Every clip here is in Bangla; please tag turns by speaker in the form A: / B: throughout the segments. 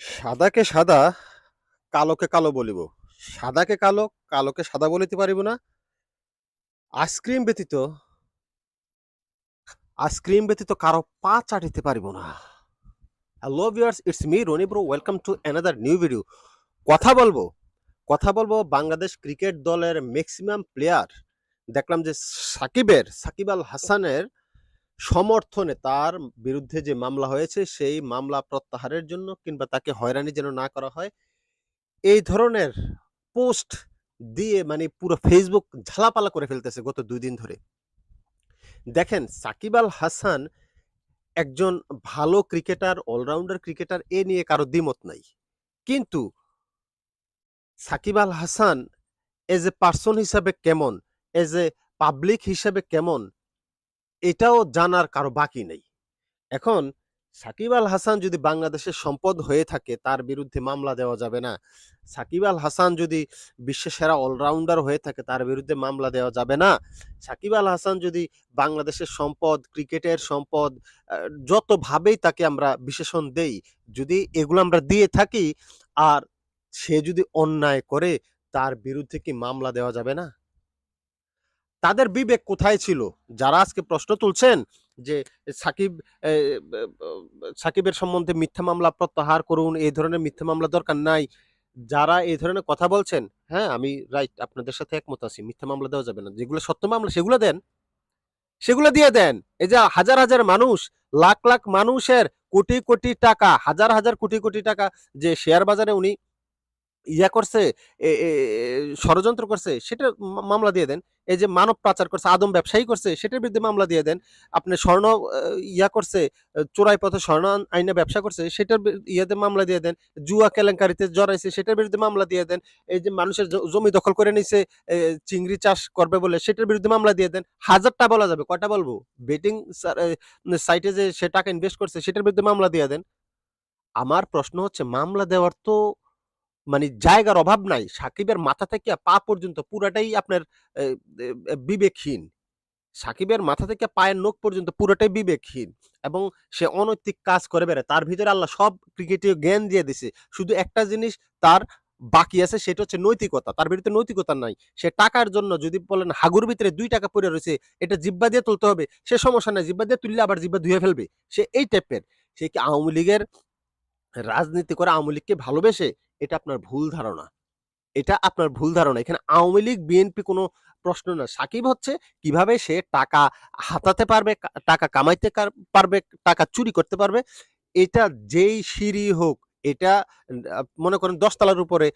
A: সাদাকে সাদা, কালোকে কালো বলিব। সাদাকে কালো, কালোকে সাদা বলিতে পারিব না। আইসক্রিম ব্যতীত আইসক্রিম ব্যতীত কারও পা চাটিতে পারিব না। Hello viewers it's me Rony bro welcome to another new video কথা বলব কথা বলব বাংলাদেশ ক্রিকেট দলের ম্যাক্সিমাম প্লেয়ার দেখলাম যে সাকিবের, সাকিব আল হাসানের সমর্থনে তার বিরুদ্ধে যে মামলা হয়েছে, সেই মামলা প্রত্যাহারের জন্য কিংবা তাকে হয়রানি যেন না করা হয়, এই ধরনের পোস্ট দিয়ে মানে পুরো ফেসবুক ঝালাপালা করে ফেলতেছে গত দুই দিন ধরে। দেখেন, সাকিব আল হাসান একজন ভালো ক্রিকেটার অলরাউন্ডার ক্রিকেটার, এ নিয়ে কারও দ্বিমত নাই। কিন্তু Shakib Al Hasan as a person হিসাবে কেমন এজ এ পাবলিক হিসাবে কেমন এটাও জানার কারও বাকি নেই। এখন সাকিব আল হাসান যদি বাংলাদেশের সম্পদ হয়ে থাকে, তার বিরুদ্ধে মামলা দেওয়া যাবে না। সাকিব আল হাসান যদি বিশ্বের সেরা অলরাউন্ডার হয়ে থাকে, তার বিরুদ্ধে মামলা দেওয়া যাবে না। সাকিব আল হাসান যদি বাংলাদেশের সম্পদ, ক্রিকেটের সম্পদ যতভাবেই তাকে আমরা বিশেষণ দেই, যদি এগুলো আমরা দিয়ে থাকি, আর সে যদি অন্যায় করে, তার বিরুদ্ধে কি মামলা দেওয়া যাবে না? তাদের বিবেক কোথায় ছিল? যারা আজকে প্রশ্ন তুলছেন যে সাকিব সাকিবের সম্বন্ধে মিথ্যা মামলা প্রত্যাহার করুন, এই ধরনের মিথ্যা মামলা দরকার নাই, যারা এই ধরনের কথা বলছেন হ্যাঁ আমি রাইট, আপনাদের সাথে একমত আছি, মিথ্যা মামলা দেওয়া যাবে না। যেগুলো সত্য মামলা, সেগুলো দেন। সেগুলো দিয়ে দেন। এই যে হাজার হাজার মানুষ, লাখ লাখ মানুষের কোটি কোটি টাকা, হাজার হাজার কোটি কোটি টাকা যে শেয়ার বাজারে উনি ইয়া করছে ষড়যন্ত্র করছে, সেটা মামলা দিয়ে দেন। এই যে মানব পাচার করছে, আদম ব্যবসায়ী করছে, সেটার বিরুদ্ধে মামলা দিয়ে দেন। আপনি স্বর্ণ ইয়া করছে, চোরাই পথে স্বর্ণ আইনে ব্যবসা করছে, সেটার ইয়াতে মামলা দিয়ে দেন। জুয়া কেলেঙ্কারিতে জড়াইছে, সেটার বিরুদ্ধে মামলা দিয়ে দেন। এই যে মানুষের জমি দখল করে নিছে চিংড়ি চাষ করবে বলে, সেটার বিরুদ্ধে মামলা দিয়ে দেন। হাজারটা বলা যাবে, কয়টা বলব? বেটিং সাইটে যে সে টাকা ইনভেস্ট করছে, সেটার বিরুদ্ধে মামলা দিয়ে দেন। আমার প্রশ্ন হচ্ছে, মামলা দেওয়ার তো মানে জায়গার অভাব নাই, সাকিবের মাথা থেকে পা পর্যন্ত পুরাটাই আপনার বিবেকহীন। সাকিবের মাথা থেকে পায়ের নখ পর্যন্ত পুরোটাই বিবেকহীন এবং সে অনৈতিক কাজ করে বেড়ায়। তার ভিতরে আল্লাহ সব ক্রিকেটীয় জ্ঞান দিয়ে দিছে। শুধু একটা জিনিস তার বাকি আছে, সেটা হচ্ছে নৈতিকতা। তার ভিতরে নৈতিকতা নাই। সে টাকার জন্য যদি বলেন হাগুর ভিতরে দুই টাকা পড়ে রয়েছে, এটা জিব্বা দিয়ে তুলতে হবে। সে সমস্যা নাই জিব্বা দিয়ে তুললে আবার জিব্বা ধুয়ে ফেলবে। সে এই টাইপের সে কি আওয়ামী লীগের রাজনীতি করে আওয়ামী লীগকে ভালোবেসে এটা আপনার ভুল ধারণা। এটা আপনার ভুল ধারণা। এখানে আওয়ামী লীগ, বিএনপি কোনো প্রশ্ন না। সাকিব হচ্ছে কীভাবে সে টাকা হাতাতে পারবে টাকা কামাইতে পারবে, টাকা চুরি করতে পারবে, এটা যেই সিঁড়ি হোক এটা মনে করেন দশতলার উপরে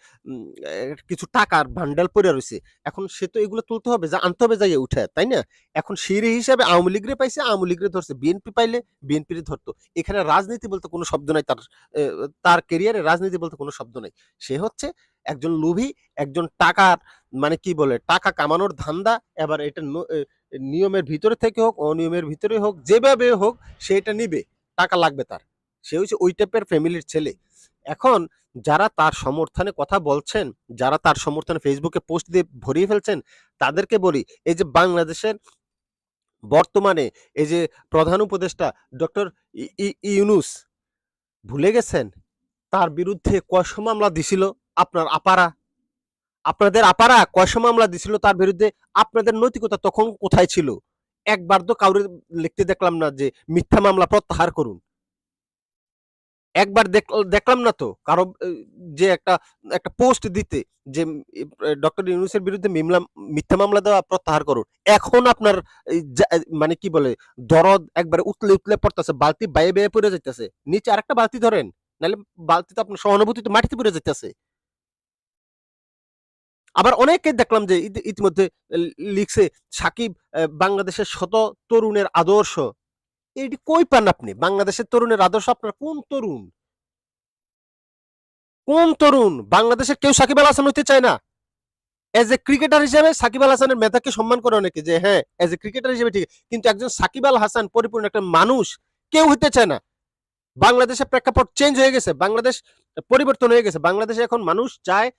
A: কিছু টাকার ভান্ডাল পড়ে রয়েছে এখন সে তো এগুলো তুলতে হবে, যা আনতে হবে যাইয়ে উঠে, তাই না? এখন সিঁড়ি হিসাবে আওয়ামী লীগরে পাইছে, আওয়ামী লীগরে ধরছে। বিএনপি পাইলে বিএনপির ধরতো। এখানে রাজনীতি বলতে কোনো শব্দ নাই তার তার কেরিয়ারে রাজনীতি বলতে কোনো শব্দ নাই। সে হচ্ছে একজন লোভী, একজন টাকার মানে কি বলে, টাকা কামানোর ধান্দা। এবার এটা নিয়মের ভিতরে থেকে হোক, অনিয়মের ভিতরে হোক, যেভাবে হোক সে এটা নিবে, টাকা লাগবে তার। সে হচ্ছে ওই টাইপের ফ্যামিলির ছেলে। এখন যারা তার সমর্থনে কথা বলছেন, যারা তার সমর্থনে ফেসবুকে পোস্ট দিয়ে ভরিয়ে ফেলছেন, তাদেরকে বলি, এই যে বাংলাদেশের বর্তমানে এই যে প্রধান উপদেষ্টা ডক্টর ইউনুস, ভুলে গেছেন? তার বিরুদ্ধে কয়শো মামলা দিছিল আপনার আপারা? আপনাদের আপারা কয়শো মামলা দিছিল তার বিরুদ্ধে? আপনাদের নৈতিকতা তখন কোথায় ছিল? একবার তো কাউরে লিখতে দেখলাম না যে মিথ্যা মামলা প্রত্যাহার করুন। একবার দেখ- দেখলাম না তো। কারও যে একটা একটা পোস্ট দিতে, যে ডক্টর ইউনুসের বিরুদ্ধে মিমলা- মিথ্যা মামলা দেওয়া প্রত্যাহার করুন। এখন আপনার মানে কি বলে, দরদ একবারে উতলে উতলে পড়তেছে, বালতি বাইয়ে বেয়ে পড়ে যাইতেছে। নিচে আরেকটা বালতি ধরেন, নাহলে বালতি তো আপনার সহানুভূতি তো মাটিতে পড়ে যাইতেছে। আবার অনেকে দেখলাম যে, ইতি- ইতিমধ্যে লিখছে, সাকিব বাংলাদেশের শত তরুণের আদর্শ। এটি কই পান আপনি? বাংলাদেশের তরুণের আদর্শ আপনার কোন তরুণ? কোন তরুণ? বাংলাদেশের কেউ সাকিব আল হাসান হইতে চায় না। এজ এ ক্রিকেটার হিসেবে সাকিব আল হাসানের মেধাকে সম্মান করে অনেকে যে হ্যাঁ এজ এ ক্রিকেটার হিসেবে ঠিক কিন্তু একজন সাকিব আল হাসান পরিপূর্ণ একটা মানুষ কেউ হইতে চায় না। বাংলাদেশের প্রেক্ষাপট চেঞ্জ হয়ে গেছে। বাংলাদেশ পরিবর্তন হয়ে গেছে। বাংলাদেশে এখন মানুষ চায়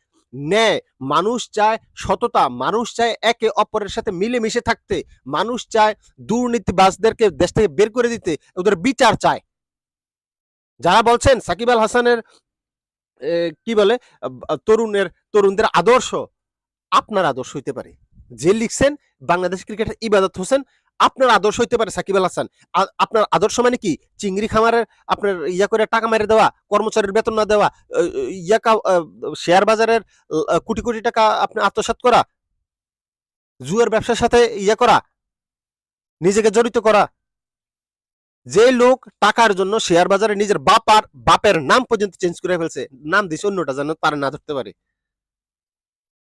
A: ন্যায়, মানুষ চায় সততা, মানুষ চায় একে অপরের সাথে মিলেমিশে থাকতে, মানুষ চায় দুর্নীতিবাজদেরকে দেশ থেকে বের করে দিতে, ওদের বিচার চায়। যারা বলছেন সাকিব আল হাসানের কি বলে তরুণের, তরুণদের আদর্শ, আপনার আদর্শ হইতে পারে। যে লিখছেন বাংলাদেশ ক্রিকেটার ইবাদত হোসেন আপনার আদর্শ হইতে পারে সাকিব আল হাসান। আপনার আদর্শ মানে কি? চিংড়ি খামারের আপনার ইয়া করে টাকা মেরে দেওয়া, কর্মচারীর বেতন না দেওয়া ইয়া শেয়ার বাজারের কোটি কোটি টাকা আপনি আত্মসাৎ করা, জুয়ার ব্যবসার সাথে ইয়া করা, নিজেকে জড়িত করা। যে লোক টাকার জন্য শেয়ার বাজারে নিজের বাপার বাপের নাম পর্যন্ত চেঞ্জ করে ফেলছে, নাম দিছে অন্যটা যেন তার না ধরতে পারে।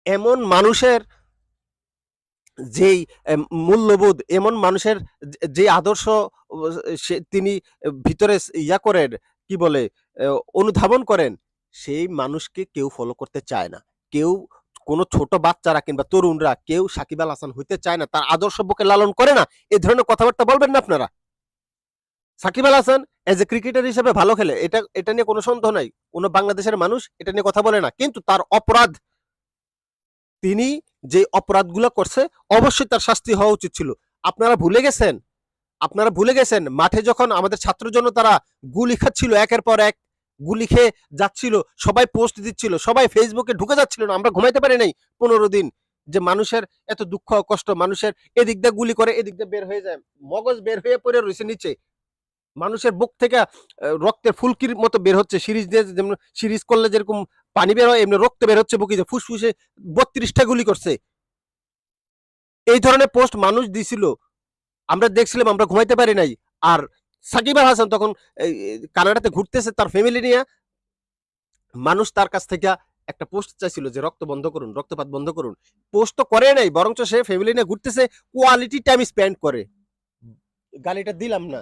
A: এমন মানুষের যেই মূল্যবোধ এমন মানুষের যে- আদর্শ তিনি ভিতরে ইয়া করেন, কি বলে অনুধাবন করেন, সেই মানুষকে কেউ ফলো করতে চায় না। কেউ কোনো ছোট বাচ্চারা কিংবা তরুণরা, কেউ সাকিব আল হাসান হইতে চায় না, তার আদর্শ বুকে লালন করে না, এ ধরনের কথাবার্তা বলবেন না আপনারা? Shakib Al Hasan as a cricketer হিসেবে ভালো খেলে, এটা এটা নিয়ে কোনো সন্দেহ নাই। কোনো বাংলাদেশের মানুষ এটা নিয়ে কথা বলে না, কিন্তু তার অপরাধ তিনি যে অপরাধগুলো করছে, অবশ্যই তার শাস্তি হওয়া উচিত ছিল। আপনারা ভুলে গেছেন? আপনারা ভুলে গেছেন? মাঠে যখন আমাদের ছাত্র তারা গুলি খাচ্ছিল, একের পর এক গুলি খেয়ে যাচ্ছিল, সবাই পোস্ট দিচ্ছিল, সবাই ফেসবুকে ঢুকে যাচ্ছিল না, আমরা ঘুমাইতে পারি নাই পনেরো দিন। যে মানুষের এত দুঃখ, কষ্ট, মানুষের এদিক দিয়ে গুলি করে, এদিক দিয়ে বের হয়ে যায়, মগজ বের হয়ে পড়ে রয়েছে নিচে। মানুষের বুক থেকে রক্তের ফুলকির মতো বের হচ্ছে। সিরিজ দিয়ে যেমন, সিরিজ করলে যেরকম পানি বের হয়, এমনি রক্ত বের হচ্ছে বুকিতে ফুসফুসে বত্রিশটা গুলি করছে। এই ধরনের পোস্ট মানুষ দিছিল। আমরা দেখছিলাম, আমরা ঘুমাইতে পারি নাই। আর সাকিব আল হাসান তখন কানাডাতে ঘুরতেছে তার ফ্যামিলি নিয়ে। মানুষ তার কাছ থেকে একটা পোস্ট চাইছিল যে, রক্ত বন্ধ করুন, রক্তপাত বন্ধ করুন। পোস্ট তো করে নাই, বরঞ্চ সে ফ্যামিলি নিয়ে ঘুরতেছে কোয়ালিটি টাইম স্পেন্ড করে। গালিটা দিলাম না।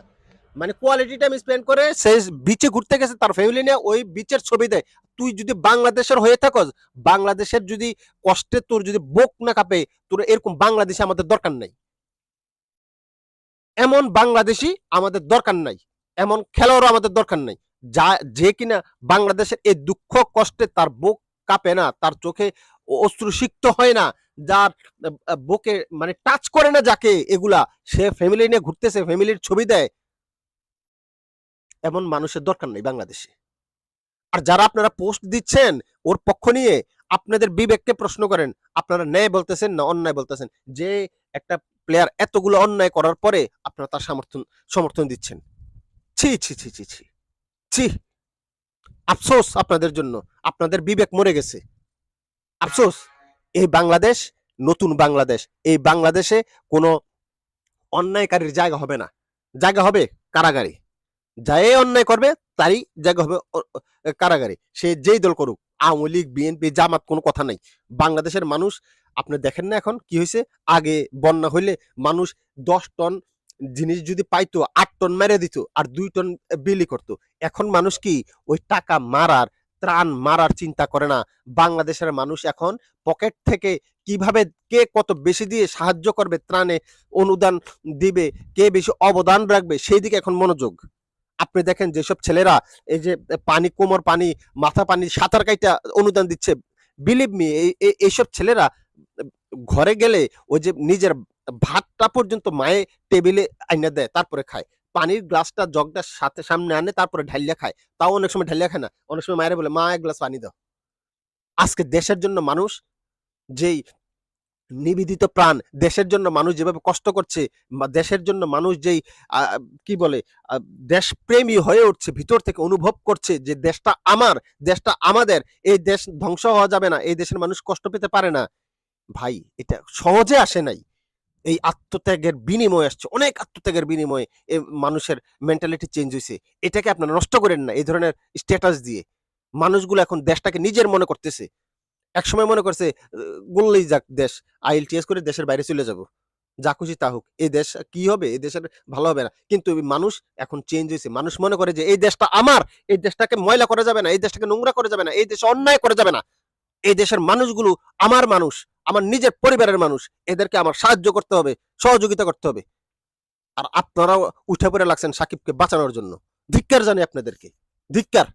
A: মানে কোয়ালিটি টাইম স্পেন্ড করে সে বিচে ঘুরতে গেছে, তার ফ্যামিলি নিয়ে ওই বিচের ছবি দেয়। তুই যদি বাংলাদেশের হয়ে থাকস, বাংলাদেশের যদি কষ্টে তোর যদি বুক না কাঁপে, তোর এরকম বাংলাদেশে আমাদের দরকার নাই। এমন বাংলাদেশি আমাদের দরকার নাই। এমন খেলোয়াড়ও আমাদের দরকার নাই। যা, যে কিনা বাংলাদেশের এই দুঃখ কষ্টে তার বুক কাঁপে না, তার চোখে অশ্রুসিক্ত হয় না, যার বুকে মানে টাচ করে না যাকে এগুলা। সে ফ্যামিলি নিয়ে ঘুরতেছে ফ্যামিলির ছবি দেয় এমন মানুষের দরকার নেই বাংলাদেশে। আর যারা আপনারা পোস্ট দিচ্ছেন ওর পক্ষ নিয়ে আপনাদের বিবেককে প্রশ্ন করেন, আপনারা ন্যায় বলতেছেন না অন্যায় বলতেছেন, যে একটা প্লেয়ার এতগুলো অন্যায় করার পরে আপনারা তার সমর্থন সমর্থন দিচ্ছেন। ছি ছি ছি ছি ছি ছি, আফসোস আপনাদের জন্য, আপনাদের বিবেক মরে গেছে। আফসোস, এই বাংলাদেশ নতুন বাংলাদেশ, এই বাংলাদেশে কোনো অন্যায়কারীর জায়গা হবে না। জায়গা হবে কারাগারে। যাই অন্যায় করবে, তারই জায়গা হবে কারাগারে। সে যেই দল করুক, আওয়ামী লীগ, বিএনপি, জামাত, কোনো কথা নাই। বাংলাদেশের মানুষ, আপনি দেখেন না এখন কি হয়েছে? আগে বন্যা হইলে মানুষ দশ টন জিনিস যদি পাইতো, আট টন মেরে দিত আর দুই টন বিলি করতো। এখন মানুষ কি ওই টাকা মারার, ত্রাণ মারার চিন্তা করে না? বাংলাদেশের মানুষ এখন পকেট থেকে কীভাবে কে কত বেশি দিয়ে সাহায্য করবে, ত্রাণে অনুদান দিবে, কে বেশি অবদান রাখবে, সেই দিকে এখন মনোযোগ। আপনি দেখেন যেসব ছেলেরা এই যে পানি, কোমর পানি, মাথা পানি, সাঁতার কাইটা অনুদান দিচ্ছে বিলিভ মি এইসব ছেলেরা ঘরে গেলে ওই যে নিজের ভাতটা পর্যন্ত মায়ে টেবিলে আইনা দেয়, তারপরে খায়। পানির গ্লাসটা জগটা সাথে সামনে আনে, তারপরে ঢালিয়া খায়। তাও অনেক সময় ঢালিয়া খায় না। অনেক সময় মায়ের বলে, মা, এক গ্লাস পানি দাও। আজকে দেশের জন্য মানুষ যেই নিবেদিত প্রাণ। দেশের জন্য মানুষ যেভাবে কষ্ট করছে দেশের জন্য মানুষ যেই কি বলে দেশপ্রেমী হয়ে উঠছে, ভিতর থেকে অনুভব করছে যে দেশটা আমার, দেশটা আমাদের, এই দেশ ধ্বংস হওয়া যাবে না, এই দেশের মানুষ কষ্ট পেতে পারে না। ভাই, এটা সহজে আসে নাই। এই আত্মত্যাগের বিনিময় আসছে, অনেক আত্মত্যাগের বিনিময়ে এ মানুষের মেন্টালিটি চেঞ্জ হয়েছে এটাকে আপনারা নষ্ট করেন না, এই ধরনের স্ট্যাটাস দিয়ে। মানুষগুলো এখন দেশটাকে নিজের মনে করতেছে। একসময় মনে করছে আহ, বললেই যাক দেশ আইএলটিএস করে দেশের বাইরে চলে যাব। যা খুশি তা হোক। এই দেশ কি হবে? এই দেশের ভালো হবে না। কিন্তু মানুষ এখন চেঞ্জ হয়েছে। মানুষ মনে করে যে এই দেশটা আমার। এই দেশটাকে ময়লা করা যাবে না। এই দেশটাকে নোংরা করা যাবে না। এই দেশে অন্যায় করা যাবে না। এই দেশের মানুষগুলো আমার মানুষ আমার নিজের পরিবারের মানুষ। এদেরকে আমার সাহায্য করতে হবে সহযোগিতা করতে হবে। আর আপনারাও উঠে পড়ে লাগছেন সাকিবকে বাঁচানোর জন্য। ধিক্কার জানি আপনাদেরকে। ধিক্কার।